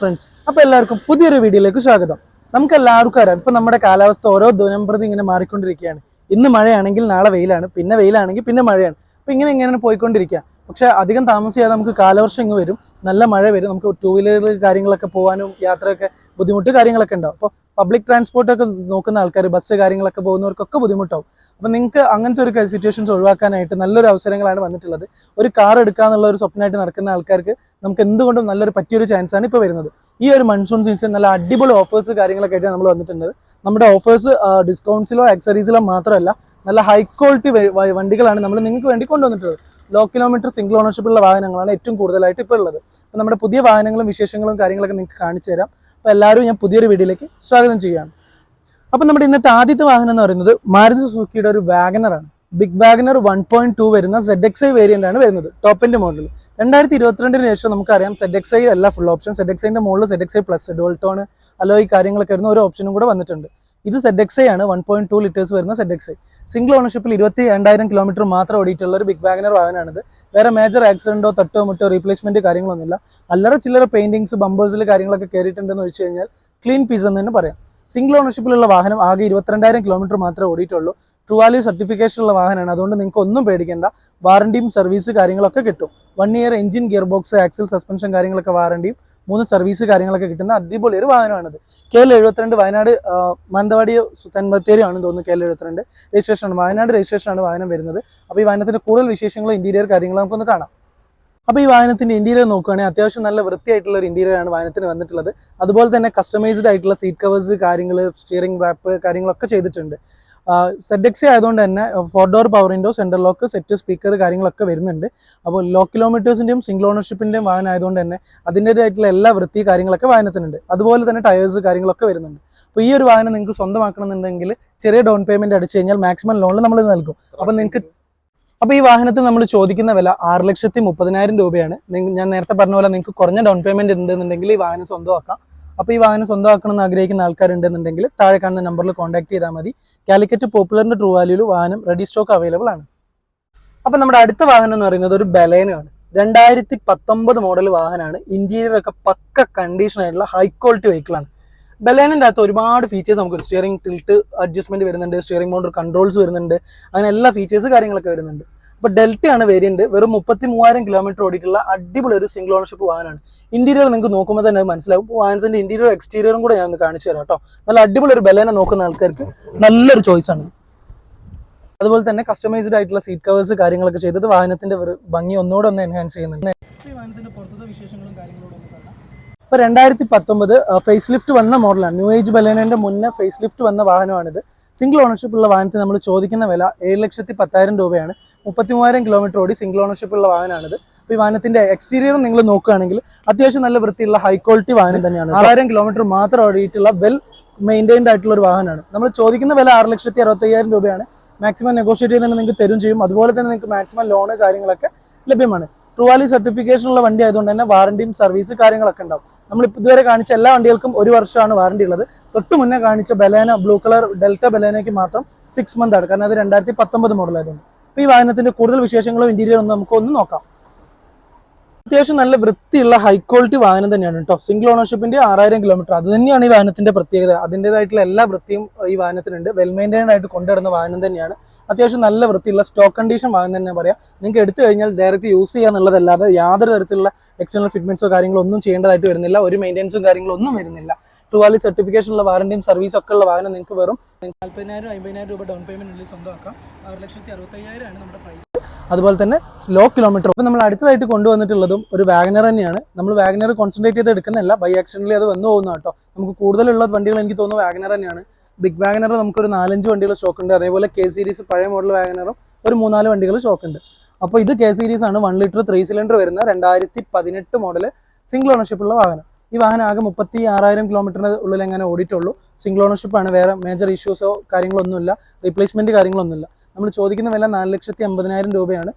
Friends അപ്പോൾ എല്ലാവർക്കും പുതിയൊരു വീഡിയോയിലേക്ക് സ്വാഗതം. നമുക്ക് എല്ലാവർക്കും അറിയാം. ഇപ്പം നമ്മുടെ കാലാവസ്ഥ ഓരോ ദിനം പ്രതി ഇങ്ങനെ മാറിക്കൊണ്ടിരിക്കുകയാണ്. ഇന്ന് മഴയാണെങ്കിൽ നാളെ വെയിലാണ് പിന്നെ വെയിലാണെങ്കിൽ പിന്നെ മഴയാണ്. അപ്പം ഇങ്ങനെ ഇങ്ങനെ പോയിക്കൊണ്ടിരിക്കുക. പക്ഷേ അധികം താമസിയാതെ നമുക്ക് കാലവർഷം ഇങ്ങ് വരും. നല്ല മഴ വരും. നമുക്ക് ടൂ വീലർ കാര്യങ്ങളൊക്കെ പോകാനും യാത്രയൊക്കെ ബുദ്ധിമുട്ട് കാര്യങ്ങളൊക്കെ ഉണ്ടാവും. അപ്പോൾ പബ്ലിക് ട്രാൻസ്പോർട്ടൊക്കെ നോക്കുന്ന ആൾക്കാർ ബസ് കാര്യങ്ങളൊക്കെ പോകുന്നവർക്കൊക്കെ ബുദ്ധിമുട്ടാവും. അപ്പോൾ നിങ്ങൾക്ക് അങ്ങനത്തെ ഒരു സിറ്റുവേഷൻസ് ഒഴിവാക്കാനായിട്ട് നല്ലൊരു അവസരങ്ങളാണ് വന്നിട്ടുള്ളത്. ഒരു കാർ എടുക്കുക എന്നുള്ള ഒരു സ്വപ്നമായിട്ട് നടക്കുന്ന ആൾക്കാർക്ക് നമുക്ക് എന്തുകൊണ്ടും നല്ലൊരു പറ്റിയൊരു ചാൻസ് ആണ് ഇപ്പോൾ വരുന്നത്. ഈ ഒരു മൺസൂൺ സീസൺ നല്ല അടിപൊളി ഓഫേഴ്സ് കാര്യങ്ങളൊക്കെ ആയിട്ട് നമ്മൾ വന്നിട്ടുണ്ട് നമ്മുടെ ഓഫേഴ്സ് ഡിസ്കൗണ്ട്സിലോ ആക്സറീസിലോ മാത്രമല്ല നല്ല ഹൈ ക്വാളിറ്റി വണ്ടികളാണ് നമ്മൾ നിങ്ങൾക്ക് വേണ്ടി കൊണ്ടുവന്നിട്ടുള്ളത്. ലോ കിലോമീറ്റർ സിംഗിൾ ഓണർഷിപ്പ് ഉള്ള വാഹനങ്ങളാണ് ഏറ്റവും കൂടുതലായിട്ട് ഇപ്പോൾ ഉള്ളത്. അപ്പോൾ നമ്മുടെ പുതിയ വാഹനങ്ങളും വിശേഷങ്ങളും കാര്യങ്ങളൊക്കെ നിങ്ങൾക്ക് കാണിച്ചു തരാം. അപ്പോൾ എല്ലാവരും ഞാൻ പുതിയൊരു വീഡിയോയിലേക്ക് സ്വാഗതം ചെയ്യുകയാണ്. അപ്പം നമ്മുടെ ഇന്നത്തെ ആദ്യത്തെ വാഹനം എന്ന് പറയുന്നത് മാരുതി സുസുക്കിയുടെ ഒരു വാഗനറാണ് big WagonR one point two വരുന്ന സെഡ് എക്സ് ഐ വേരിയന്റ് ആണ് വരുന്നത് ടോപ്പിന്റെ മോഡൽ രണ്ടായിരത്തി ഇരുപത്തിരണ്ടിന് ശേഷം നമുക്കറിയാം സെഡ് എക്സ് ഐ അല്ല ഫുൾ ഓപ്ഷൻ സെഡ് എക്സ് ഐന്റെ മുകളിൽ Z X I plus dual tone alloy കാര്യങ്ങളൊക്കെ വരുന്ന ഒരു ഓപ്ഷനും കൂടെ വന്നിട്ടുണ്ട്. ഇത് സെഡ് എക്സ് ഐ ആണ് വൺ പോയിന്റ് ടു ലിറ്റേഴ്സ് വരുന്ന സെഡ് എക്സ് ഐ സിംഗിൾ ഓണർഷിപ്പിൽ ഇരുപത്തി രണ്ടായിരം കിലോമീറ്റർ മാത്രം ഓടിയിട്ടുള്ള ഒരു ബിഗ് വാഗനർ വാഹനമാണിത്. വേറെ മേജർ ആക്സിഡന്റോ തട്ടോ മുട്ടോ റീപ്ലേസ്മെന്റ് കാര്യങ്ങളൊന്നുമില്ല. അല്ലറ ചില്ലറ പെയിന്റിങ്സ് ബമ്പേഴ്സിൽ കാര്യങ്ങളൊക്കെ കയറിയിട്ടുണ്ടെന്ന് വെച്ച് കഴിഞ്ഞാൽ ക്ലീൻ പീസ് എന്ന് തന്നെ പറയാം. സിംഗിൾ ഓണർഷിപ്പിലുള്ള വാഹനം ആകെ ഇരുപത്തിരണ്ടായിരം കിലോമീറ്റർ മാത്രമേ ഓടിയിട്ടുള്ളൂ. ട്രൂ വാല്യൂ സർട്ടിഫിക്കേഷൻ ഉള്ള വാഹനമാണ്. അതുകൊണ്ട് നിങ്ങൾക്ക് ഒന്നും പേടിക്കേണ്ട. വാറണ്ടിയും സർവീസ് കാര്യങ്ങളൊക്കെ കിട്ടും. One year engine gear box axle suspension കാര്യങ്ങളൊക്കെ വാറണ്ടിയും മൂന്ന് സർവീസ് കാര്യങ്ങളൊക്കെ കിട്ടുന്ന അടിപൊളി ഒരു വാഹനമാണിത്. കെ എൽ എഴുപത്തിരണ്ട് വയനാട് മാനന്തവാടി തെൻബത്തേരി ആണെന്ന് തോന്നുന്നു കെ എൽ എഴുപത്തിരണ്ട്. രജിസ്ട്രേഷൻ ആണ്. വയനാട് രജിസ്ട്രേഷൻ ആണ് വാഹനം വരുന്നത്. അപ്പോൾ ഈ വാഹനത്തിന്റെ കൂടുതൽ വിശേഷങ്ങളും ഇന്റീരിയർ കാര്യങ്ങളും നമുക്കൊന്ന് കാണാം. അപ്പോൾ ഈ വാഹനത്തിന്റെ ഇന്റീരിയർ നോക്കുകയാണെങ്കിൽ അത്യാവശ്യം നല്ല വൃത്തിയായിട്ടുള്ള ഒരു ഇന്റീരിയറാണ് വാഹനത്തിന് വന്നിട്ടുള്ളത്. അതുപോലെ തന്നെ കസ്റ്റമൈസ്ഡ് ആയിട്ടുള്ള സീറ്റ് കവേഴ്സ് കാര്യങ്ങൾ സ്റ്റിയറിംഗ് റാപ്പ് കാര്യങ്ങളൊക്കെ ചെയ്തിട്ടുണ്ട്. സെഡ് എക്സി ആയതുകൊണ്ട് തന്നെ four door power window central lock set speaker കാര്യങ്ങളൊക്കെ വരുന്നുണ്ട്. അപ്പോൾ ലോ കിലോമീറ്റേഴ്സിന്റെയും സിംഗിൾ ഓണർഷിപ്പിന്റെയും വാഹനം ആയതുകൊണ്ട് തന്നെ അതിന്റെതായിട്ടുള്ള എല്ലാ വൃത്തി കാര്യങ്ങളൊക്കെ വാഹനത്തിനുണ്ട്. അതുപോലെ തന്നെ ടയേഴ്സ് കാര്യങ്ങളൊക്കെ വരുന്നുണ്ട്. അപ്പോൾ ഈ ഒരു വാഹനം നിങ്ങൾക്ക് സ്വന്തമാക്കണമെന്നുണ്ടെങ്കിൽ ചെറിയ ഡൗൺ പേയ്മെന്റ് അടിച്ചു കഴിഞ്ഞാൽ മാക്സിമം ലോണിൽ നമ്മൾ നൽകും. അപ്പോൾ നിങ്ങൾക്ക് അപ്പോൾ ഈ വാഹനത്തിന് നമ്മൾ ചോദിക്കുന്ന വില ആറ് ലക്ഷത്തി മുപ്പതിനായിരം രൂപയാണ്. ഞാൻ നേരത്തെ പറഞ്ഞ പോലെ നിങ്ങൾക്ക് കുറഞ്ഞ ഡൗൺ പേയ്മെന്റ് ഉണ്ടെന്നുണ്ടെങ്കിൽ ഈ വാഹനം സ്വന്തമാക്കാം. അപ്പോൾ ഈ വാഹനം സ്വന്തമാക്കണം എന്ന് ആഗ്രഹിക്കുന്ന ആൾക്കാരുണ്ടെന്നുണ്ടെങ്കിൽ താഴെ കാണുന്ന നമ്പറിൽ കോൺടാക്ട് ചെയ്താൽ മതി. കാലിക്കറ്റ് പോപ്പുലറിന്റെ ട്രൂ വാല്യൂൽ വാഹനം റെഡി സ്റ്റോക്ക് അവൈലബിൾ ആണ്. അപ്പോൾ നമ്മുടെ അടുത്ത വാഹനം എന്ന് പറയുന്നത് ഒരു ബലേനയാണ്. രണ്ടായിരത്തി പത്തൊമ്പത് മോഡൽ വാഹനമാണ്. ഇന്റീരിയർ ഒക്കെ പക്ക കണ്ടീഷൻ ആയിട്ടുള്ള ഹൈ ക്വാളിറ്റി വെഹിക്കിളാണ് ബലേനിന്റെ അകത്ത് ഒരുപാട് ഫീച്ചേഴ്സ് നമുക്ക് സ്റ്റിയറിംഗ് ടിൽട്ട് അഡ്ജസ്റ്റ്മെന്റ് വരുന്നുണ്ട് സ്റ്റിയറിംഗ് മോട്ടർ കൺട്രോൾസ് വരുന്നുണ്ട്. അങ്ങനെ എല്ലാ ഫീച്ചേഴ്സ് കാര്യങ്ങളൊക്കെ വരുന്നുണ്ട്. അപ്പോൾ ഡെൽറ്റയാണ് വേരിയന്റ് വെറും മുപ്പത്തി മൂവായിരം കിലോമീറ്റർ ഓടിയിട്ടുള്ള അടിപൊളി ഒരു സിംഗിൾ ഓണർഷിപ്പ് വാഹനമാണ്. ഇന്റീരിയർ നിങ്ങൾക്ക് നോക്കുമ്പോൾ തന്നെ മനസ്സിലാവും. വാഹനത്തിന്റെ ഇന്റീരിയർ എക്സ്റ്റീരിയറും കൂടെ ഞാൻ കാണിച്ചു തരാം കേട്ടോ. നല്ല അടിപൊളി ഒരു ബലേന നോക്കുന്ന ആൾക്കാർക്ക് നല്ലൊരു ചോയ്സ് ആണ്. അതുപോലെ തന്നെ കസ്റ്റമൈസ്ഡ് ആയിട്ടുള്ള സീറ്റ് കവേഴ്സ് കാര്യങ്ങളൊക്കെ ചെയ്തത് വാഹനത്തിന്റെ ഭംഗി ഒന്നുകൂടെ ഒന്ന് എൻഹാൻസ് ചെയ്യുന്നുണ്ട്. വാഹനത്തിന്റെ വിശേഷങ്ങളും രണ്ടായിരത്തി പത്തൊമ്പത് ഫേസ് ലിഫ്റ്റ് വന്ന മോഡലാണ് ന്യൂ ഏജ് ബലേനന്റെ മുന്നേ ഫേസ് ലിഫ്റ്റ് വന്ന വാഹനമാണിത്. സിംഗിൾ ഓണർഷിപ്പ് ഉള്ള വാഹനത്തിന് നമ്മൾ ചോദിക്കുന്ന വില ഏഴ് ലക്ഷത്തി പത്തായിരം രൂപയാണ്. മുപ്പത്തി മൂവായിരം കിലോമീറ്റർ ഓടി സിംഗിൾ ഓണർഷിപ്പ് ഉള്ള വാഹനമാണിത്. അപ്പോൾ ഈ വാഹനത്തിന്റെ എക്സ്റ്റീരിയർ നിങ്ങൾ നോക്കുകയാണെങ്കിൽ അത്യാവശ്യം നല്ല വൃത്തിയുള്ള ഹൈ ക്വാളിറ്റി വാഹനം തന്നെയാണ്. ആറായിരം കിലോമീറ്റർ മാത്രം ഓടിയിട്ടുള്ള വെൽ മെയിന്റൈൻഡ് ആയിട്ടുള്ള ഒരു വാഹനമാണ്. നമ്മൾ ചോദിക്കുന്ന വില ആറ് ലക്ഷത്തി അറുപത്തയ്യായിരം രൂപയാണ്. മാക്സിമം നെഗോഷിയേറ്റ് ചെയ്ത് തന്നെ നിങ്ങൾക്ക് തരും ചെയ്യും. അതുപോലെ തന്നെ നിങ്ങൾക്ക് മാക്സിമം ലോണ് കാര്യങ്ങളൊക്കെ ലഭ്യമാണ്. ട്രൂവാലി സർട്ടിഫിക്കേഷൻ ഉള്ള വണ്ടി ആയതുകൊണ്ട് തന്നെ വാറണ്ടിയും സർവീസ് കാര്യങ്ങളൊക്കെ ഉണ്ടാവും. നമ്മൾ ഇതുവരെ കാണിച്ച എല്ലാ വണ്ടികൾക്കും ഒരു വർഷമാണ് വാറണ്ടി ഉള്ളത്. തൊട്ട് മുന്നേ കാണിച്ച ബലേന ബ്ലൂ കളർ ഡെൽറ്റ ബലേനയ്ക്ക് മാത്രം സിക്സ് മന്ത് ആണ്. കാരണം അത് രണ്ടായിരത്തി പത്തൊമ്പത് മോഡലായതുകൊണ്ട് അപ്പോൾ ഈ വാഹനത്തിന്റെ കൂടുതൽ വിശേഷങ്ങളും ഇന്റീരിയർ ഒന്ന് നമുക്ക് ഒന്ന് നോക്കാം. അത്യാവശ്യം നല്ല വൃത്തിയുള്ള ഹൈ ക്വാളിറ്റി വാഹനം തന്നെയാണ് കേട്ടോ. സിംഗിൾ ഓണർഷിപ്പിന്റെ ആറായിരം കിലോമീറ്റർ അത് തന്നെയാണ് ഈ വാഹനത്തിന്റെ പ്രത്യേകത. അതിന്റെതായിട്ടുള്ള എല്ലാ വൃത്തിയും ഈ വാഹനത്തിനുണ്ട്. വെൽ മെയിന്റൈൻഡ് ആയിട്ട് കൊണ്ടുവരുന്ന വാഹനം തന്നെയാണ്. അത്യാവശ്യം നല്ല വൃത്തിയുള്ള സ്റ്റോക്ക് കണ്ടീഷൻ വാഹനം തന്നെ പറയാം. നിങ്ങൾക്ക് എടുത്തു കഴിഞ്ഞാൽ ഡയറക്റ്റ് യൂസ് ചെയ്യാന്നുള്ളതല്ലാതെ യാതൊരു തരത്തിലുള്ള എക്സ്റ്റേണൽ ഫിറ്റ്മെന്റ്സോ കാര്യങ്ങളോ ഒന്നും ചെയ്യേണ്ടതായിട്ട് വരുന്നില്ല. ഒരു മെയിന്റെനൻസും കാര്യങ്ങളോ ഒന്നും വരുന്നില്ല. സർട്ടിഫിക്കേഷൻ ഉള്ള വാറണ്ടിയും സർവീസ് ഒക്കെ ഉള്ള വാഹനം നിങ്ങൾക്ക് വെറും നാൽപ്പതിനായിരം അമ്പതിനായിരം രൂപ ഡൗൺ പേയ്മെന്റ് ഉള്ളിൽ സ്വന്തമാക്കാം. ആറ് ലക്ഷത്തി അറുപത്തയ്യായിരമാണ് നമ്മുടെ പ്രൈസ് അതുപോലെ തന്നെ സ്ലോ കിലോമീറ്റർ അപ്പോൾ നമ്മൾ അടുത്തതായിട്ട് കൊണ്ടുവന്നിട്ടുള്ളതും ഒരു വാഗനർ തന്നെയാണ്. നമ്മൾ വാഗനർ കോൺസെൻട്രേറ്റ് ചെയ്ത് എടുക്കുന്നില്ല ബൈ ആക്സിഡന്റിൽ അത് വന്നു പോകുന്ന കേട്ടോ. നമുക്ക് കൂടുതലുള്ള വണ്ടികൾ എനിക്ക് തോന്നുന്നു വാഗനർ തന്നെയാണ്. ബിഗ് വാഗനർ നമുക്കൊരു നാലഞ്ച് വണ്ടികൾ സ്റ്റോക്ക് ഉണ്ട്. അതേപോലെ കെ സീരീസ് പഴയ മോഡൽ വാഗനറും ഒരു മൂന്നാൽ വണ്ടികൾ സ്റ്റോക്ക് ഉണ്ട്. അപ്പോൾ ഇത് കെ സീരീസ് ആണ് വൺ ലിറ്റർ ത്രീ സിലിണ്ടർ വരുന്ന രണ്ടായിരത്തി പതിനെട്ട് മോഡൽ സിംഗിൾ ഓണർഷിപ്പ് ഉള്ള വാഹനം. ഈ വാഹനം ആകെ മുപ്പത്തി ആറായിരം കിലോമീറ്ററിന് ഉള്ളിൽ എങ്ങനെ ഓടിയിട്ടുള്ളൂ. സിംഗിൾ ഓണർഷിപ്പ് ആണ്. വേറെ മേജർ ഇഷ്യൂസോ കാര്യങ്ങളൊന്നുമില്ല. റീപ്ലേസ്മെന്റ് കാര്യങ്ങളൊന്നുമില്ല. നമ്മൾ ചോദിക്കുന്ന വില നാല് ലക്ഷത്തി അമ്പതിനായിരം രൂപയാണ്.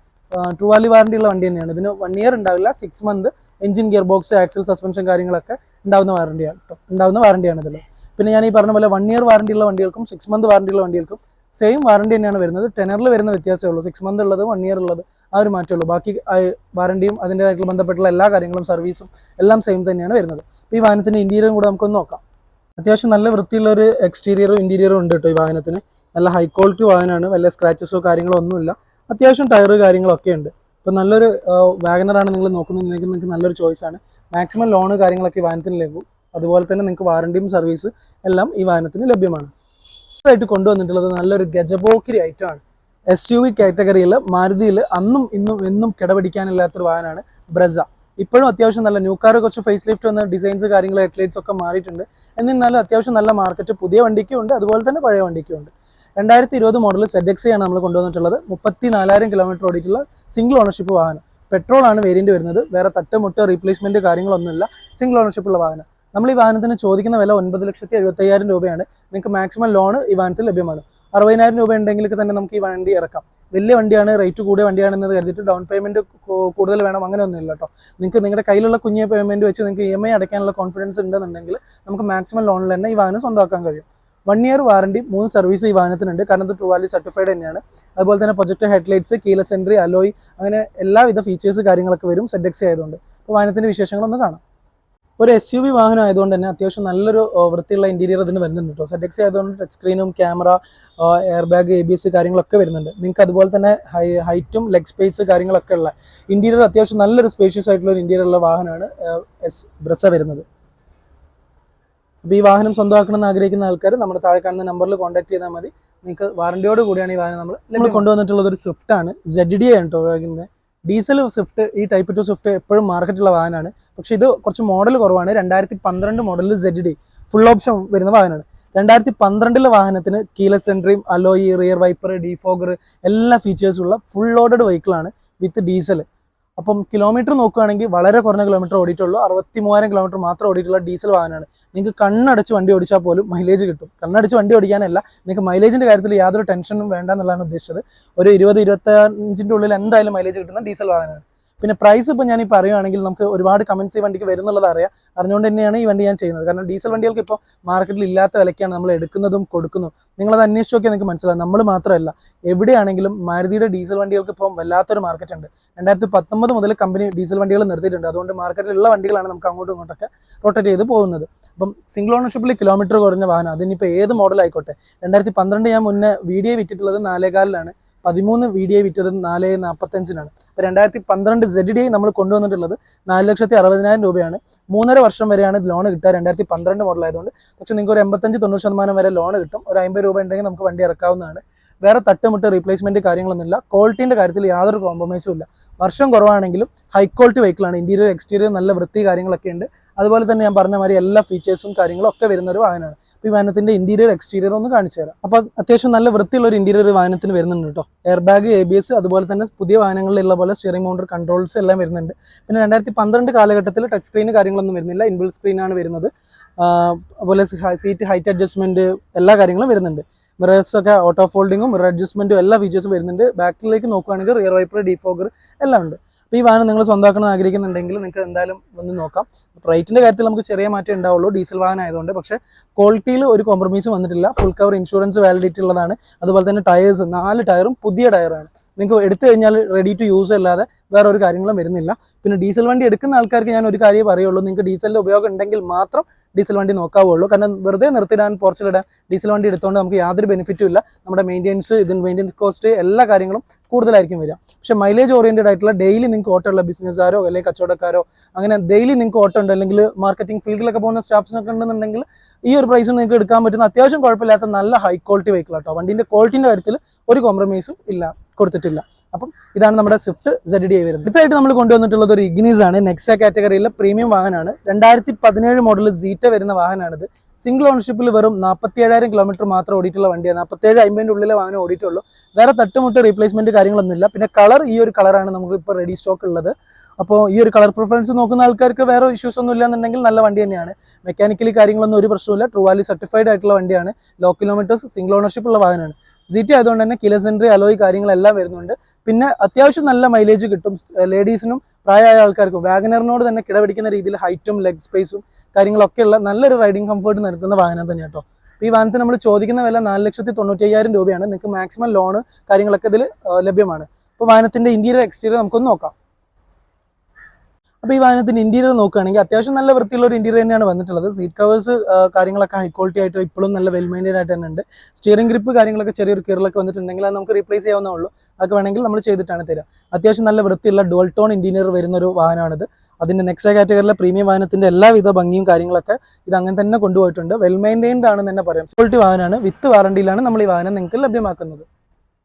ട്രൂ വാലി വാറണ്ടി ഉള്ള വണ്ടി തന്നെയാണ്. ഇതിന് വൺ ഇയർ ഉണ്ടാവില്ല. Six month engine gear box axle suspension കാര്യങ്ങളൊക്കെ ഉണ്ടാവുന്ന വാറണ്ടിയാണ് കേട്ടോ ഉണ്ടാവുന്ന വാറണ്ടിയാണ് ഇതിൽ പിന്നെ ഞാൻ ഈ പറഞ്ഞ പോലെ വൺ ഇയർ വാറണ്ടി ഉള്ള വണ്ടികൾക്കും സിക്സ് മന്ത് വാറണ്ടി ഉള്ള വണ്ടികൾക്കും സെയിം വാറണ്ടി തന്നെയാണ് വരുന്നത്. ടെനറിൽ വരുന്ന വ്യത്യാസമേ ഉള്ളൂ. സിക്സ് മന്ത് ഉള്ളത് വൺ ഇയർ ഉള്ളത് ആ ഒരു മാറ്റേ ഉള്ളൂ. ബാക്കി വാറണ്ടിയും അതിന്റെതായിട്ടുള്ള ബന്ധപ്പെട്ടുള്ള എല്ലാ കാര്യങ്ങളും സർവീസും എല്ലാം സെയിം തന്നെയാണ് വരുന്നത്. അപ്പോൾ ഈ വാഹനത്തിന്റെ ഇന്റീരിയറും കൂടെ നമുക്കൊന്ന് നോക്കാം. അത്യാവശ്യം നല്ല വൃത്തിയുള്ള ഒരു എക്സ്റ്റീരിയറും ഇന്റീരിയറും ഉണ്ട് കേട്ടോ ഈ വാഹനത്തിന്. നല്ല ഹൈ ക്വാളിറ്റി വാഹനമാണ്. വല്ല സ്ക്രാച്ചസോ കാര്യങ്ങളോ ഒന്നുമില്ല. അത്യാവശ്യം ടയറ് കാര്യങ്ങളൊക്കെ ഉണ്ട്. ഇപ്പോൾ നല്ലൊരു വാഗനറാണ് നിങ്ങൾ നോക്കുന്നുണ്ടെങ്കിൽ നിങ്ങൾക്ക് നല്ലൊരു ചോയ്സാണ് മാക്സിമം ലോണ് കാര്യങ്ങളൊക്കെ ഈ വാഹനത്തിന് ലഭിക്കും. അതുപോലെ തന്നെ നിങ്ങൾക്ക് വാറണ്ടിയും സർവീസ് എല്ലാം ഈ വാഹനത്തിന് ലഭ്യമാണ്. ആയിട്ട് കൊണ്ടുവന്നിട്ടുള്ളത് നല്ലൊരു ഗജബോക്കിരി ഐറ്റമാണ് എസ് യു വി കാറ്റഗറിയിൽ മാരുതിയിൽ അന്നും ഇന്നും എന്നും കിടപിടിക്കാനില്ലാത്തൊരു വാഹനമാണ് ബ്രസ ഇപ്പോഴും അത്യാവശ്യം നല്ല ന്യൂ കാർ കുറച്ച് ഫേസ് ലിഫ്റ്റ് വന്ന ഡിസൈൻസ് കാര്യങ്ങൾ ഹെഡ്ലൈറ്റ്സ് ഒക്കെ മാറിയിട്ടുണ്ട്. എന്നിരുന്നാലും അത്യാവശ്യം നല്ല മാർക്കറ്റ് പുതിയ വണ്ടിക്കും ഉണ്ട്. അതുപോലെ തന്നെ പഴയ വണ്ടിക്കും ഉണ്ട്. രണ്ടായിരത്തി ഇരുപത് മോഡൽ സെഡ് എക്സ് ആണ് നമ്മൾ കൊണ്ടുവന്നിട്ടുള്ളത്. മുപ്പത്തി നാലായിരം കിലോമീറ്റർ ഓടിയിട്ടുള്ള സിംഗിൾ ഓണർഷിപ്പ് വാഹനം. പെട്രോൾ ആണ് വേരിയന്റ് വരുന്നത്. വേറെ തട്ടുമുട്ട് റീപ്ലേസ്മെന്റ് കാര്യങ്ങളൊന്നുമില്ല. സിംഗിൾ ഓണർഷിപ്പ് ഉള്ള വാഹനം. നമ്മൾ ഈ വാഹനത്തിന് ചോദിക്കുന്ന വില ഒൻപത് ലക്ഷത്തി എഴുപത്തയ്യായിരം രൂപയാണ്. നിങ്ങൾക്ക് മാക്സിമം ലോൺ ഈ വാഹനത്തിൽ ലഭ്യമാണ്. അറുപതിനായിരം രൂപ ഉണ്ടെങ്കിൽ തന്നെ നമുക്ക് ഈ വണ്ടി ഇറക്കാം. വലിയ വണ്ടിയാണ് റേറ്റ് കൂടിയ വണ്ടിയാണെന്ന് കരുതിയിട്ട് ഡൗൺ പേയ്മെന്റ് കൂടുതൽ വേണം. അങ്ങനെ ഒന്നുമില്ല കേട്ടോ. നിങ്ങൾക്ക് നിങ്ങളുടെ കയ്യിലുള്ള കുഞ്ഞ് പേയ്മെന്റ് വെച്ച് നിങ്ങൾക്ക് ഇ എം ഐ അടയ്ക്കാനുള്ള കോൺഫിഡൻസ് ഉണ്ടെന്നുണ്ടെങ്കിൽ നമുക്ക് മാക്സിമം ലോണിൽ തന്നെ ഈ വാഹനം സ്വന്തമാക്കാൻ കഴിയും. വൺ ഇയർ വാറണ്ടി മൂന്ന് സർവീസ് ഈ വാഹനത്തിനുണ്ട്. കാരണം ഇത് ട്രൂവാലി സർട്ടിഫൈഡ് തന്നെയാണ്. അതുപോലെ തന്നെ project headlights keyless entry alloy അങ്ങനെ എല്ലാവിധ ഫീച്ചേഴ്സ് കാര്യങ്ങളൊക്കെ വരും സെഡ് എക്സ് ആയതുകൊണ്ട്. അപ്പോൾ വാഹനത്തിന്റെ വിശേഷങ്ങളൊന്ന് കാണാം. ഒരു എസ് യു വി വാഹനം ആയതുകൊണ്ട് തന്നെ അത്യാവശ്യം നല്ലൊരു വൃത്തിയുള്ള ഇന്റീരിയർ ഇതിന് വരുന്നുണ്ട് കേട്ടോ. സെഡ് എക്സ് ആയതുകൊണ്ട് touch സ്ക്രീനും camera air bag A B S കാര്യങ്ങളൊക്കെ വരുന്നുണ്ട്. നിങ്ങൾക്ക് അതുപോലെ തന്നെ ഹൈ ഹൈറ്റും ലെഗ് സ്പേസ് കാര്യങ്ങളൊക്കെ ഉള്ള ഇന്റീരിയർ അത്യാവശ്യം നല്ലൊരു സ്പേഷ്യസ് ആയിട്ടുള്ള ഒരു ഇന്റീരിയർ ഉള്ള വാഹനമാണ് എസ് ബ്രസ വരുന്നത്. അപ്പോൾ ഈ വാഹനം സ്വന്തമാക്കണമെന്ന് ആഗ്രഹിക്കുന്ന ആൾക്കാർ നമ്മുടെ താഴെ കാണുന്ന നമ്പറിൽ കോൺടാക്ട് ചെയ്താൽ മതി. നിങ്ങൾക്ക് വാറണ്ടിയോട് കൂടിയാണ് ഈ വാഹനം നമ്മൾ നമ്മൾ കൊണ്ടുവന്നിട്ടുള്ളത് ഒരു സ്വിഫ്റ്റ് ആണ്. ജെഡ് ഡി ആണ് ഉപയോഗിക്കുന്നത്. ഡീസൽ സ്വിഫ്റ്റ് ഈ ടൈപ്പ് ടു സ്വിഫ്റ്റ് എപ്പോഴും മാർക്കറ്റുള്ള വാഹനമാണ്. പക്ഷേ ഇത് കുറച്ച് മോഡൽ കുറവാണ്. രണ്ടായിരത്തി പന്ത്രണ്ട് മോഡലിൽ ജെഡ് ഡി ഫുൾ ഓപ്ഷൻ വരുന്ന വാഹനമാണ്. രണ്ടായിരത്തി പന്ത്രണ്ടിലെ വാഹനത്തിന് കീലസ് സെൻട്രിയും അലോയി റിയർ വൈപ്പർ ഡീഫോഗർ എല്ലാ ഫീച്ചേഴ്സുള്ള ഫുൾ ലോഡഡ് വെഹിക്കിളാണ് വിത്ത് ഡീസൽ അപ്പം കിലോമീറ്റർ നോക്കുകയാണെങ്കിൽ വളരെ കുറഞ്ഞ കിലോമീറ്റർ ഓടിയിട്ടുള്ളൂ. അറുപത്തി മൂവായിരം കിലോമീറ്റർ മാത്രം ഓടിയിട്ടുള്ള ഡീസൽ വാഹനമാണ്. നിങ്ങൾക്ക് കണ്ണടച്ച് വണ്ടി ഓടിച്ചാൽ പോലും മൈലേജ് കിട്ടും. കണ്ണടച്ച് വണ്ടി ഓടിക്കാനല്ല നിങ്ങൾക്ക് മൈലേജിന്റെ കാര്യത്തിൽ യാതൊരു ടെൻഷനും വേണ്ട എന്നുള്ളതാണ് ഉദ്ദേശിച്ചത്. ഒരു ഇരുപത് ഇരുപത്തഞ്ചിന്റെ ഉള്ളിൽ എന്തായാലും മൈലേജ് കിട്ടുന്ന ഡീസൽ വാഹനമാണ്. പിന്നെ പ്രൈസ് ഇപ്പോൾ ഞാൻ ഈ പറയുകയാണെങ്കിൽ നമുക്ക് ഒരുപാട് കമൻസ് ഈ വണ്ടിക്ക് വരുന്നുള്ളത് അറിയാം. അറിഞ്ഞുകൊണ്ട് തന്നെയാണ് ഈ വണ്ടി ഞാൻ ചെയ്യുന്നത്. കാരണം ഡീസൽ വണ്ടികൾക്ക് ഇപ്പോൾ മാർക്കറ്റിൽ ഇല്ലാത്ത വിലയ്ക്കാണ് നമ്മൾ എടുക്കുന്നതും കൊടുക്കുന്നതും നിങ്ങളത് അന്വേഷിച്ച് നോക്കിയാൽ നിങ്ങൾക്ക് മനസ്സിലാവും. നമ്മൾ മാത്രമല്ല എവിടെയാണെങ്കിലും മാരുതിയുടെ ഡീസൽ വണ്ടികൾക്ക് ഇപ്പോൾ വല്ലാത്തൊരു മാർക്കറ്റ് ഉണ്ട്. രണ്ടായിരത്തി പത്തൊമ്പത് മുതൽ കമ്പനി ഡീസൽ വണ്ടികൾ നിർത്തിയിട്ടുണ്ട്. അതുകൊണ്ട് മാർക്കറ്റിലുള്ള വണ്ടികളാണ് നമുക്ക് അങ്ങോട്ടും ഇങ്ങോട്ടൊക്കെ റൊട്ടേറ്റ് ചെയ്ത് പോകുന്നത്. അപ്പം സിംഗിൾ ഓണർഷിപ്പിൽ കിലോമീറ്റർ കുറഞ്ഞ വാഹനം. അതിനിപ്പോൾ ഏത് മോഡൽ ആയിക്കോട്ടെ? രണ്ടായിരത്തി പന്ത്രണ്ട് ഞാൻ മുന്നേ വീഡിയോ വിറ്റിട്ടുള്ളത് നാലേകാലിലാണ്. പതിമൂന്ന് വി ഡി ഐ വിറ്റത് നാല് നാൽപ്പത്തഞ്ചിനാണ് അപ്പോൾ രണ്ടായിരത്തി പന്ത്രണ്ട് സെഡ് ഡി ഐ നമ്മൾ കൊണ്ടുവന്നിട്ടുള്ളത് നാല് ലക്ഷത്തി അറുപതിനായിരം രൂപയാണ്. മൂന്നര വർഷം വരെയാണ് ലോൺ കിട്ടുക. രണ്ടായിരത്തി പന്ത്രണ്ട് മോഡൽ ആയതുകൊണ്ട്. പക്ഷേ നിങ്ങൾക്ക് ഒരു എൺപത്തഞ്ച് തൊണ്ണൂറ് ശതമാനം വരെ ലോൺ കിട്ടും. ഒരു അമ്പത് രൂപ ഉണ്ടെങ്കിൽ നമുക്ക് വണ്ടി ഇറക്കാവുന്നതാണ്. വേറെ തട്ടുമുട്ട് റീപ്ലേസ്മെന്റ് കാര്യങ്ങളൊന്നുമില്ല. ക്വാളിറ്റിന്റെ കാര്യത്തിൽ യാതൊരു കോംപ്രമൈസും ഇല്ല. വർഷം കുറവാണെങ്കിലും ഹൈ ക്വാളിറ്റി വെഹിക്കിളാണ് ഇന്റീരിയർ എക്സ്റ്റീരിയർ നല്ല വൃത്തി കാര്യങ്ങളൊക്കെ ഉണ്ട്. അതുപോലെ തന്നെ ഞാൻ പറഞ്ഞ മാതിരി എല്ലാ ഫീച്ചേഴ്സും കാര്യങ്ങളും ഒക്കെ വരുന്ന ഒരു വാഹനമാണ്. ഈ വാഹനത്തിന്റെ ഇന്റീരിയർ എക്സ്റ്റീരിയർ ഒന്ന് കാണിച്ചു തരാം. അപ്പോൾ അത്യാവശ്യം നല്ല വൃത്തിയുള്ള ഒരു ഇന്റീരിയർ വാഹനത്തിന് വരുന്നുണ്ട് കേട്ടോ. Air bag A B S അതുപോലെ തന്നെ പുതിയ വാഹനങ്ങളിലുള്ള പോലെ സ്റ്റിയറിംഗ് മൗണ്ടർ കൺട്രോൾസ് എല്ലാം വരുന്നുണ്ട്. പിന്നെ രണ്ടായിരത്തി പന്ത്രണ്ട് കാലഘട്ടത്തിൽ ടച്ച് സ്ക്രീൻ കാര്യങ്ങളൊന്നും വരുന്നില്ല. ഇൻബിൾ സ്ക്രീനാണ് വരുന്നത്. അതുപോലെ സീറ്റ് ഹൈറ്റ് അഡ്ജസ്റ്റ്മെന്റ് എല്ലാ കാര്യങ്ങളും വരുന്നുണ്ട്. മിറേഴ്സ് ഒക്കെ ഓട്ടോ ഫോൾഡിങ്ങും മിറർ അഡ്ജസ്റ്റ്മെന്റും എല്ലാ ഫീച്ചേഴ്സും വരുന്നുണ്ട്. ബാക്കിലേക്ക് നോക്കുകയാണെങ്കിൽ റിയർ വൈപ്പർ ഡീഫോഗർ എല്ലാം ഉണ്ട്. അപ്പോൾ ഈ വാഹനം നിങ്ങൾ സ്വന്തമാക്കണം ആഗ്രഹിക്കുന്നുണ്ടെങ്കിൽ നിങ്ങൾക്ക് എന്തായാലും ഒന്ന് നോക്കാം. റേറ്റിന്റെ കാര്യത്തിൽ നമുക്ക് ചെറിയ മാറ്റം ഉണ്ടാവുള്ളൂ. ഡീസൽ വാഹനം ആയതുകൊണ്ട്. പക്ഷേ ക്വാളിറ്റിയിൽ ഒരു കോംപ്രമൈസ് വന്നിട്ടില്ല. ഫുൾ കവർ ഇൻഷുറൻസ് വാലിഡിറ്റി ഉള്ളതാണ്. അതുപോലെ തന്നെ ടയേഴ്സ് നാല് ടയറും പുതിയ ടയറാണ് നിങ്ങൾക്ക് എടുത്തു കഴിഞ്ഞാൽ റെഡി ടു യൂസ് അല്ലാതെ വേറെ ഒരു കാര്യങ്ങളും വരുന്നില്ല. പിന്നെ ഡീസൽ വണ്ടി എടുക്കുന്ന ആൾക്കാർക്ക് ഞാൻ ഒരു കാര്യം പറയുള്ളൂ. നിങ്ങൾക്ക് ഡീസലിന്റെ ഉപയോഗം ഉണ്ടെങ്കിൽ മാത്രം ഡീസൽ വണ്ടി നോക്കാവുള്ളൂ. കാരണം വെറുതെ നിർത്തിയിടാൻ പോർച്ചിലിടാൻ ഡീസൽ വണ്ടി എടുത്തുകൊണ്ട് നമുക്ക് യാതൊരു ബെനിഫിറ്റും ഇല്ല. നമ്മുടെ മെയിന്റെനൻസ് ഇതിന് മെയിന്റെനൻസ് കോസ്റ്റ് എല്ലാ കാര്യങ്ങളും കൂടുതലായിരിക്കും വരിക. പക്ഷേ മൈലേജ് ഓറിയന്റഡ് ആയിട്ടുള്ള ഡെയിലി നിങ്ങൾക്ക് ഓട്ടോ ഉള്ള ബിസിനസ്സുകാരോ അല്ലെങ്കിൽ കച്ചവടക്കാരോ അങ്ങനെ ഡെയിലി നിങ്ങൾക്ക് ഓട്ടോ ഉണ്ട്. അല്ലെങ്കിൽ മാർക്കറ്റിംഗ് ഫീൽഡിലൊക്കെ പോകുന്ന സ്റ്റാഫ്സിനൊക്കെ ഉണ്ടെന്നുണ്ടെങ്കിൽ ഈ ഒരു പ്രൈസിൽ നിങ്ങൾക്ക് എടുക്കാൻ പറ്റുന്ന അത്യാവശ്യം കുഴപ്പമില്ലാത്ത നല്ല ഹൈ ക്വാളിറ്റി വെഹിക്കിൾ ആട്ടോ. വണ്ടിന്റെ ക്വാളിറ്റിന്റെ കാര്യത്തിൽ ഒരു കോംപ്രമൈസും ഇല്ല കൊടുത്തിട്ടില്ല. അപ്പം ഇതാണ് നമ്മുടെ സ്വിഫ്റ്റ് സെഡ് ഡി ഐ വരുന്നത്. ഇതായിട്ട് നമ്മൾ കൊണ്ടുവന്നിട്ടുള്ളത് ഒരു ഇഗ്നീസ് ആണ്. നെക്സ കാറ്റഗറിയിലെ പ്രീമിയം വാഹനമാണ്. രണ്ടായിരത്തി പതിനേഴ് മോഡൽ സീറ്റ വരുന്ന വാഹനമാണിത്. സിംഗിൾ ഓണർഷിപ്പിൽ വെറും നാൽപ്പത്തി ഏഴായിരം കിലോമീറ്റർ മാത്രം ഓടിയിട്ടുള്ള വണ്ടിയാണ്. നാൽപ്പത്തേഴ് അമ്പതിന്റെ ഉള്ളിലെ വാഹനം ഓടിയിട്ടുള്ളൂ. വേറെ തട്ടുമുട്ട് റീപ്ലേസ്മെന്റ് കാര്യങ്ങളൊന്നുമില്ല പിന്നെ കളർ ഈ ഒരു കളറാണ് നമുക്ക് ഇപ്പോൾ റെഡി സ്റ്റോക്ക് ഉള്ളത്. അപ്പോൾ ഈ ഒരു കളർ പ്രിഫറൻസ് നോക്കുന്ന ആൾക്കാർക്ക് വേറെ ഇഷ്യൂസ് ഒന്നും ഇല്ലാന്നുണ്ടെങ്കിൽ നല്ല വണ്ടി തന്നെയാണ്. മെക്കാനിക്കലി കാര്യങ്ങളൊന്നും ഒരു പ്രശ്നമില്ല ട്രൂവാലി സർട്ടിഫൈഡ് ആയിട്ടുള്ള വണ്ടിയാണ്. ലോ കിലോമീറ്റേഴ്സ് സിംഗിൾ ഓണർഷിപ്പ് ഉള്ള വാഹനമാണ്. സീറ്റ് ആയതുകൊണ്ട് തന്നെ കിലസെൻട്രി അലോയ് കാര്യങ്ങളെല്ലാം വരുന്നുണ്ട്. പിന്നെ അത്യാവശ്യം നല്ല മൈലേജ് കിട്ടും. ലേഡീസിനും പ്രായമായ ആൾക്കാർക്കും. വാഗനറിനോട് തന്നെ കിടപിടിക്കുന്ന രീതിയിൽ ഹൈറ്റും ലെഗ് സ്പേസും കാര്യങ്ങളൊക്കെ ഉള്ള നല്ലൊരു റൈഡിംഗ് കംഫർട്ട് നൽകുന്ന വാഹനം തന്നെ കേട്ടോ ഈ വാഹനത്തിന് നമ്മൾ ചോദിക്കുന്ന വില നാല് ലക്ഷത്തി തൊണ്ണൂറ്റി അയ്യായിരം രൂപയാണ്. നിങ്ങൾക്ക് മാക്സിമം ലോണ് കാര്യങ്ങളൊക്കെ ഇതിൽ ലഭ്യമാണ്. അപ്പോൾ വാഹനത്തിന്റെ ഇന്റീരിയർ എക്സ്റ്റീരിയർ നമുക്കൊന്ന് നോക്കാം. അപ്പോൾ ഈ വാഹനത്തിന്റെ ഇന്റീരിയർ നോക്കുകയാണെങ്കിൽ അത്യാവശ്യം നല്ല വൃത്തിയുള്ള ഒരു ഇന്റീരിയർ തന്നെയാണ് വന്നിട്ടുള്ളത്. സീറ്റ് കവേഴ്സ് കാര്യങ്ങളൊക്കെ ഹൈ ക്വാളിറ്റി ആയിട്ട് ഇപ്പോഴും നല്ല വെൽ മെയിന്റൈൻ ആയിട്ട് തന്നെ ഉണ്ട്. സ്റ്റിയറിംഗ് ഗ്രിപ്പ് കാര്യങ്ങളൊക്കെ ചെറിയൊരു കീറലൊക്കെ വന്നിട്ടുണ്ടെങ്കിൽ അത് നമുക്ക് റീപ്ലേസ് ചെയ്യാവുന്നേ ഉള്ളൂ. അതൊക്കെ വേണമെങ്കിൽ നമ്മൾ ചെയ്തിട്ടാണ് തരിക. അത്യാവശ്യം നല്ല വൃത്തിയുള്ള ഡുവൽ ടോൺ ഇന്റീരിയർ വരുന്ന ഒരു വാഹനമാണിത്. അതിന്റെ നെക്സ്റ്റ് കാറ്റഗറിയിലെ പ്രീമിയം വാഹനത്തിന്റെ എല്ലാവിധ ഭംഗിയും കാര്യങ്ങളൊക്കെ ഇത് അങ്ങനെ തന്നെ കൊണ്ടുപോയിട്ടുണ്ട്. വെൽ മെയിന്റൈൻഡ് ആണെന്ന് തന്നെ പറയാം. ക്വാളിറ്റി വാഹനമാണ്. വിത്ത് വാറണ്ടിയിലാണ് നമ്മൾ ഈ വാഹനം നിങ്ങൾക്ക് ലഭ്യമാക്കുന്നത്.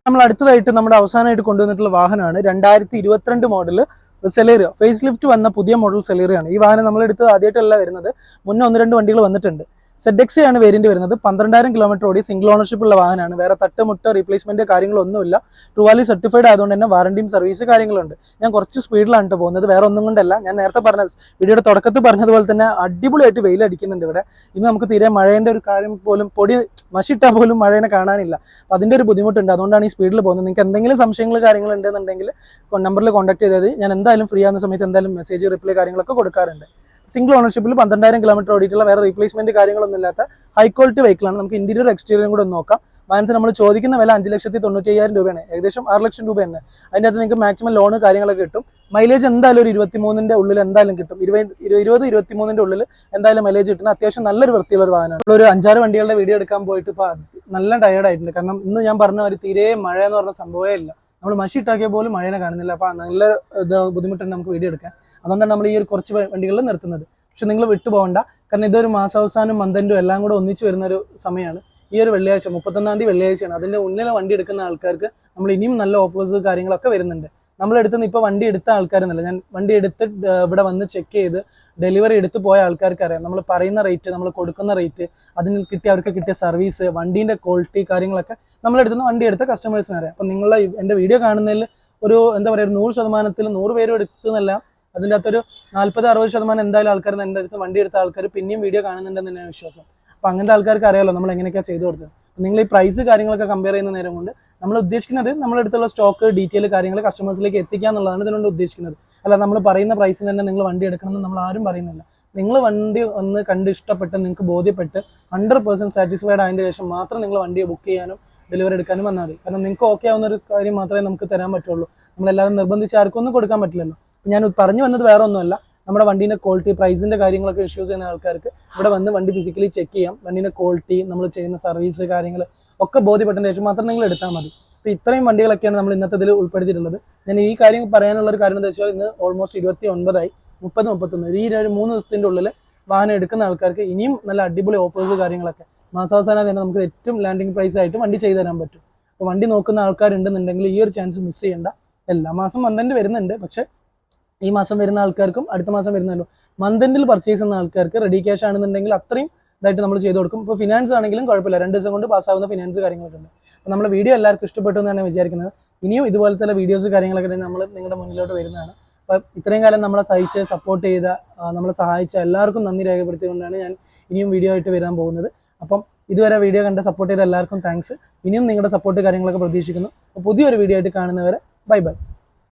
നമ്മൾ അടുത്തതായിട്ട് നമ്മുടെ അവസാനമായിട്ട് കൊണ്ടുവന്നിട്ടുള്ള വാഹനമാണ് രണ്ടായിരത്തി ഇരുപത്തിരണ്ട് മോഡൽ സെലേറിയ ഫേസ് ലിഫ്റ്റ് വന്ന പുതിയ മോഡൽ സെലേറിയാണ് ഈ വാഹനം നമ്മൾ എടുത്തത് ആദ്യമായിട്ടല്ല വരുന്നത്. മുന്നേ ഒന്ന് രണ്ട് വണ്ടികൾ വന്നിട്ടുണ്ട്. സെഡെക്സി ആണ് വേരിയന്റ് വരുന്നത്. പന്ത്രണ്ടായിരം കിലോമീറ്റർ ഓടി സിംഗിൾ ഓണർഷിപ്പ് ഉള്ള വാഹനമാണ്. വേറെ തട്ടുമുട്ട റീപ്ലേസ്മെന്റ് കാര്യങ്ങളൊന്നുമില്ല. ട്രുവാലി സർട്ടിഫൈഡ് ആയതുകൊണ്ട് തന്നെ വാറണ്ടിയും സർവീസ് കാര്യങ്ങളുണ്ട്. ഞാൻ കുറച്ച് സ്പീഡിലാണ് ട്ടോ പോകുന്നത്. വേറെ ഒന്നും കൊണ്ടല്ല. ഞാൻ നേരത്തെ പറഞ്ഞ വീഡിയോയുടെ തുടക്കത്തിൽ പറഞ്ഞതുപോലെ തന്നെ അടിപൊളിയായിട്ട് വെയിൽ അടിക്കുന്നുണ്ട് ഇവിടെ. ഇന്ന് നമുക്ക് തീരെ മഴേന്റെ ഒരു കാര്യം പോലും പൊടി മഷിട്ടാൽ പോലും മഴേനെ കാണാനില്ല. അപ്പം അതിന്റെ ഒരു ബുദ്ധിമുട്ടുണ്ട്. അതുകൊണ്ടാണ് ഈ സ്പീഡിൽ പോകുന്നത്. നിങ്ങൾക്ക് എന്തെങ്കിലും സംശയങ്ങൾ കാര്യങ്ങൾ ഉണ്ടെന്നുണ്ടെങ്കിൽ നമ്പറിൽ കോൺടാക്ട് ചെയ്താൽ ഞാൻ എന്തായാലും ഫ്രീ ആവുന്ന സമയത്ത് എന്തായാലും മെസ്സേജ് റിപ്ലൈ കാര്യങ്ങളൊക്കെ കൊടുക്കാറുണ്ട്. സിംഗിൾ ഓണർഷിപ്പിൽ പന്ത്രണ്ടായിരം കിലോമീറ്റർ ഓടിയിട്ടുള്ള വേറെ റീപ്ലേസ്മെന്റ് കാര്യങ്ങളൊന്നും ഇല്ലാത്ത ഹൈ ക്വാളിറ്റി വെഹിക്കിളാണ് നമുക്ക് ഇന്റീരിയർ എക്സ്റ്റീരിയറും കൂടെ നോക്കാം. വാഹനത്തിന് നമ്മൾ ചോദിക്കുന്ന വില അഞ്ച് ലക്ഷത്തി തൊണ്ണൂറ്റി അയ്യായിരം രൂപയാണ്. ഏകദേശം ആറ് ലക്ഷം രൂപ തന്നെ. അതിന്റെ അകത്ത് നിങ്ങൾക്ക് മാക്സിമം ലോണ് കാര്യങ്ങളൊക്കെ കിട്ടും. മൈലേജ് എന്തായാലും ഒരു ഇരുപത്തിമൂന്നിന്റെ ഉള്ളിൽ എന്തായാലും കിട്ടും. ഇരുപത് ഇരുപത് ഇരുപത്തിമൂന്നിന്റെ ഉള്ളിൽ എന്തായാലും മൈലേജ് കിട്ടുന്ന അത്യാവശ്യം നല്ലൊരു വൃത്തിയുള്ള ഒരു വാഹനമാണ്. ഒരു അഞ്ചാറ് വണ്ടികളുടെ വീഡിയോ എടുക്കാൻ പോയിട്ട് ഇപ്പോൾ നല്ല ടയേർഡ് ആയിട്ടുണ്ട്. കാരണം ഇന്ന് ഞാൻ പറഞ്ഞ ഒരു തീരെ മഴ എന്ന് പറഞ്ഞ സംഭവമേ ഇല്ല. നമ്മൾ മഷി ഇട്ടാക്കിയ പോലും മഴയെ കാണുന്നില്ല. അപ്പോൾ നല്ല ഇത് നമുക്ക് വീഡിയോ എടുക്കാൻ. അതുകൊണ്ടാണ് നമ്മൾ ഈ ഒരു കുറച്ച് വണ്ടികളിൽ നിർത്തുന്നത്. പക്ഷെ നിങ്ങൾ വിട്ടുപോകണ്ട കാരണം ഇതൊരു മാസാവസാനം മന്ദന്റെ എല്ലാം കൂടെ ഒന്നിച്ചു വരുന്ന ഒരു സമയമാണ് ഈ ഒരു വെള്ളിയാഴ്ച മുപ്പത്തൊന്നാം തീയതി വെള്ളിയാഴ്ചയാണ്. അതിന്റെ ഉന്നിലെ വണ്ടി എടുക്കുന്ന ആൾക്കാർക്ക് നമ്മൾ ഇനിയും നല്ല ഓഫേഴ്സ് കാര്യങ്ങളൊക്കെ വരുന്നുണ്ട്. നമ്മൾ എടുത്തുനിന്ന് ഇപ്പോൾ വണ്ടി എടുത്ത ആൾക്കാരെന്നല്ല ഞാൻ വണ്ടി എടുത്ത് ഇവിടെ വന്ന് ചെക്ക് ചെയ്ത് ഡെലിവറി എടുത്ത് പോയ ആൾക്കാർക്ക് അറിയാം. നമ്മൾ പറയുന്ന റേറ്റ് നമ്മൾ കൊടുക്കുന്ന റേറ്റ് അതിന് കിട്ടിയ അവർക്ക് കിട്ടിയ സർവീസ് വണ്ടീന്റെ ക്വാളിറ്റി കാര്യങ്ങളൊക്കെ നമ്മൾ എടുത്തുന്ന വണ്ടി എടുത്ത കസ്റ്റമേഴ്സിന് അറിയാം. അപ്പം നിങ്ങളെ എന്റെ വീഡിയോ കാണുന്നതിൽ ഒരു എന്താ പറയുക ഒരു നൂറ് ശതമാനത്തിൽ നൂറ് പേരും എടുത്തുന്നല്ല അതിന്റെ അകത്തൊരു നാൽപ്പത് അറുപത് ശതമാനം എന്തായാലും ആൾക്കാർ എന്റെ അടുത്ത് വണ്ടി എടുത്ത ആൾക്കാർ പിന്നെയും വീഡിയോ കാണുന്നുണ്ടെന്ന് തന്നെയാണ് വിശ്വാസം. അപ്പോൾ അങ്ങനത്തെ ആൾക്കാർക്ക് അറിയാമല്ലോ നമ്മൾ എങ്ങനെയൊക്കെയാണ് ചെയ്തു കൊടുത്തത്. നിങ്ങൾ ഈ പ്രൈസ് കാര്യങ്ങളൊക്കെ കമ്പയർ ചെയ്യുന്ന നേരം കൊണ്ട് നമ്മൾ ഉദ്ദേശിക്കുന്നത് നമ്മളെടുത്തുള്ള സ്റ്റോക്ക് ഡീറ്റെയിൽ കാര്യങ്ങൾ കസ്റ്റമേഴ്സിലേക്ക് എത്തിക്കുക എന്നുള്ളതാണ് ഇതിനോട് ഉദ്ദേശിക്കുന്നത്. അല്ല നമ്മൾ പറയുന്ന പ്രൈസിന് തന്നെ നിങ്ങൾ വണ്ടി എടുക്കണമെന്ന് നമ്മൾ ആരും പറയുന്നില്ല. നിങ്ങൾ വണ്ടി ഒന്ന് കണ്ട് ഇഷ്ടപ്പെട്ട് നിങ്ങൾക്ക് ബോധ്യപ്പെട്ട് ഹൺഡ്രഡ് പെർസെന്റ് സാറ്റിസ്ഫൈഡ് ആയതിന്റെ ശേഷം മാത്രം നിങ്ങൾ വണ്ടി ബുക്ക് ചെയ്യാനും ഡെലിവറി എടുക്കാനും വന്നാൽ മതി. കാരണം നിങ്ങൾക്ക് ഓക്കെ ആവുന്ന ഒരു കാര്യം മാത്രമേ നമുക്ക് തരാൻ പറ്റുള്ളൂ. നമ്മളെല്ലാവരും നിർബന്ധിച്ച് ആർക്കും ഒന്നും കൊടുക്കാൻ പറ്റില്ലല്ലോ. ഞാൻ പറഞ്ഞു വന്നത് വേറെ ഒന്നുമല്ല നമ്മുടെ വണ്ടീന്റെ ക്വാളിറ്റി പ്രൈസിന്റെ കാര്യങ്ങളൊക്കെ ഇഷ്യൂസ് ചെയ്യുന്ന ആൾക്കാർക്ക് ഇവിടെ വന്ന് വണ്ടി ഫിസിക്കലി ചെക്ക് ചെയ്യാം. വണ്ടീന്റെ ക്വാളിറ്റി നമ്മൾ ചെയ്യുന്ന സർവീസ് കാര്യങ്ങൾ ഒക്കെ ബോധ്യപ്പെട്ടതിന് ശേഷം മാത്രം നിങ്ങൾ എടുത്താൽ മതി. അപ്പോൾ ഇത്രയും വണ്ടികളൊക്കെയാണ് നമ്മൾ ഇന്നത്തെ ഇതിൽ ഉൾപ്പെടുത്തിയിട്ടുള്ളത്. ഞാൻ ഈ കാര്യം പറയാനുള്ള ഒരു കാര്യം എന്താ വെച്ചാൽ ഇന്ന് ഓൾമോസ്റ്റ് ഇരുപത്തി ഒൻപതായി മുപ്പത് മുപ്പത്തൊന്ന്. ഈ ഒരു മൂന്ന് ദിവസത്തിന്റെ ഉള്ളിൽ വാഹനം എടുക്കുന്ന ആൾക്കാർക്ക് ഇനിയും നല്ല അടിപൊളി ഓഫേഴ്സ് കാര്യങ്ങളൊക്കെ. മാസാവസാനം തന്നെ നമുക്ക് ഏറ്റവും ലാൻഡിങ് പ്രൈസ് ആയിട്ട് വണ്ടി ചെയ്തു തരാൻ പറ്റും. അപ്പോൾ വണ്ടി നോക്കുന്ന ആൾക്കാരുണ്ടെന്നുണ്ടെങ്കിൽ ഈ ഒരു ചാൻസ് മിസ് ചെയ്യേണ്ട. എല്ലാ മാസം മന്ദന്റ് വരുന്നുണ്ട്. പക്ഷേ ഈ മാസം വരുന്ന ആൾക്കാർക്കും അടുത്ത മാസം വരുന്നല്ലോ. മന്ദന്റിൽ പർച്ചേസ് ചെയ്യുന്ന ആൾക്കാർക്ക് റെഡി ക്യാഷ് ആണെന്നുണ്ടെങ്കിൽ അത്രയും ഇതായിട്ട് നമ്മൾ ചെയ്ത് കൊടുക്കും. ഇപ്പോൾ ഫിനാൻസ് ആണെങ്കിലും കുഴപ്പമില്ല. രണ്ട് ദിവസം കൊണ്ട് പാസ്സാവുന്ന ഫിനാൻസ് കാര്യങ്ങളൊക്കെ ഉണ്ട്. അപ്പോൾ നമ്മുടെ വീഡിയോ എല്ലാവർക്കും ഇഷ്ടപ്പെട്ടു എന്നാണ് വിചാരിക്കുന്നത്. ഇനിയും ഇതുപോലത്തെ വീഡിയോസ് കാര്യങ്ങളൊക്കെ നമ്മൾ നിങ്ങളുടെ മുന്നിലോട്ട് വരുന്നതാണ്. അപ്പോൾ ഇത്രയും കാലം നമ്മളെ സഹിച്ച് സപ്പോർട്ട് ചെയ്ത നമ്മളെ സഹായിച്ച എല്ലാവർക്കും നന്ദി രേഖപ്പെടുത്തിക്കൊണ്ടാണ് ഞാൻ ഇനിയും വീഡിയോ ആയിട്ട് വരാൻ പോകുന്നത്. അപ്പം ഇതുവരെ വീഡിയോ കണ്ട് സപ്പോർട്ട് ചെയ്ത എല്ലാവർക്കും താങ്ക്സ് ഇനിയും നിങ്ങളുടെ സപ്പോർട്ട് കാര്യങ്ങളൊക്കെ പ്രതീക്ഷിക്കുന്നു. അപ്പോൾ പുതിയൊരു വീഡിയോ ആയിട്ട് കാണുന്നവരെ ബൈ ബൈ